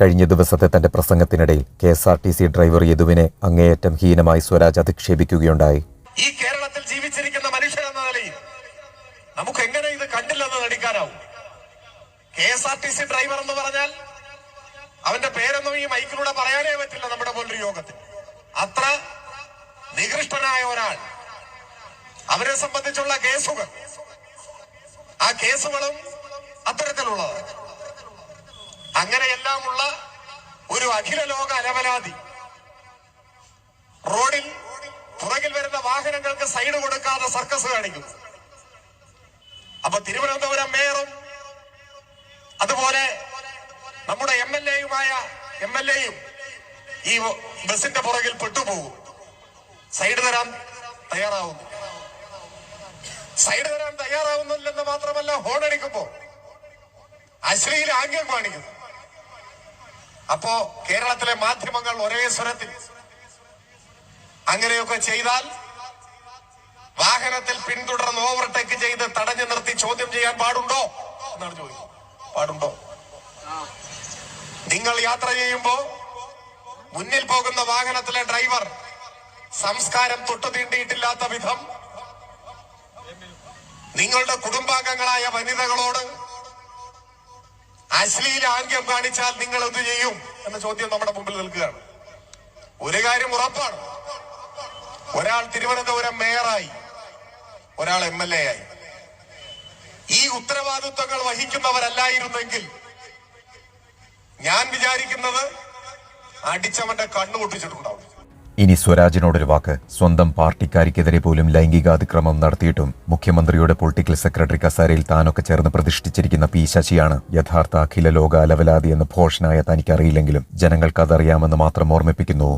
കഴിഞ്ഞ ദിവസത്തെ തന്റെ പ്രസംഗത്തിനിടയിൽ K S R T C driver യദുവിനെ അങ്ങേയറ്റം ഹീനമായി സ്വരാജ് അധിക്ഷേപിക്കുകയുണ്ടായി. ഈ കേരളത്തിൽ ജീവിച്ചിരിക്കുന്ന മനുഷ്യരെന്ന നിലയിൽ നമുക്ക് എങ്ങനെ ഇത് കണ്ടില്ലെന്ന് നടിക്കാനാവും? K S R T C driver എന്ന് പറഞ്ഞാൽ അവന്റെ പേരൊന്നും ഈ മൈക്കിലൂടെ പറയാനേ പറ്റില്ല നമ്മുടെ പോലൊരു യോഗത്തിൽ. അത്ര നികൃഷ്ടനായ ഒരാൾ. അവരെ സംബന്ധിച്ചുള്ള കേസുകൾ. ആ കേസുകളും അത്തരത്തിലുള്ളത് അങ്ങനെയെല്ലാമുള്ള ഒരു അഖില ലോക അലവലാതി റോഡിൽ പുറകിൽ വരുന്ന വാഹനങ്ങൾക്ക് സൈഡ് കൊടുക്കാതെ സർക്കസ് കാണിക്കുന്നു. അപ്പൊ തിരുവനന്തപുരം മേയറും അതുപോലെ നമ്മുടെ എം എൽ എയുമായ എം എൽ എയും ഈ ബസിന്റെ പുറകിൽ പെട്ടുപോകും. സൈഡ് തരാൻ തയ്യാറാവുന്നു. സൈഡ് തരാൻ തയ്യാറാവുന്നില്ലെന്ന് മാത്രമല്ല ഹോൺ അടിക്കുമ്പോ. അശ്ലീല ആംഗ്യം കാണിക്കുന്നു. അപ്പോ കേരളത്തിലെ മാധ്യമങ്ങൾ ഒരേ സ്വരത്തിൽ അങ്ങനെയൊക്കെ ചെയ്താൽ വാഹനത്തിൽ പിന്തുടർന്ന് ഓവർടേക്ക് ചെയ്ത് തടഞ്ഞു നിർത്തി ചോദ്യം ചെയ്യാൻ പാടുണ്ടോ എന്നാണ് ചോദിക്കുന്നത്. പാടുണ്ടോ? നിങ്ങൾ യാത്ര ചെയ്യുമ്പോ മുന്നിൽ പോകുന്ന വാഹനത്തിലെ ഡ്രൈവർ സംസ്കാരം തൊട്ടു തീണ്ടിയിട്ടില്ലാത്ത വിധം നിങ്ങളുടെ കുടുംബാംഗങ്ങളായ വനിതകളോട് അശ്ലീല ആംഗ്യം കാണിച്ചാൽ നിങ്ങൾ എന്ത് ചെയ്യും? എന്ന ചോദ്യം നമ്മുടെ മുമ്പിൽ നിൽക്കുകയാണ്. ഒരു കാര്യം ഉറപ്പാണ്. ഒരാൾ തിരുവനന്തപുരം മേയറായി. ഒരാൾ എം എൽ എ ആയി. ഈ ഉത്തരവാദിത്വങ്ങൾ വഹിക്കുന്നവരല്ലായിരുന്നെങ്കിൽ ഞാൻ വിചാരിക്കുന്നത് അടിച്ചവന്റെ കണ്ണു പൊട്ടിച്ചിട്ടുണ്ടാവും. ഇനി സ്വരാജിനോടൊരു വാക്ക്. സ്വന്തം പാർട്ടിക്കാരിക്കെതിരെ പോലും ലൈംഗികാതിക്രമം നടത്തിയിട്ടും മുഖ്യമന്ത്രിയുടെ പൊളിറ്റിക്കൽ സെക്രട്ടറി കസാരയിൽ താനൊക്കെ ചേർന്ന് പ്രതിഷ്ഠിച്ചിരിക്കുന്ന പി ശശിയാണ് യഥാർത്ഥ അഖില ലോക അലവലാതി എന്ന് ഭോഷനായ തനിക്കറിയില്ലെങ്കിലും ജനങ്ങൾക്കതറിയാമെന്ന് മാത്രം ഓർമ്മിപ്പിക്കുന്നു.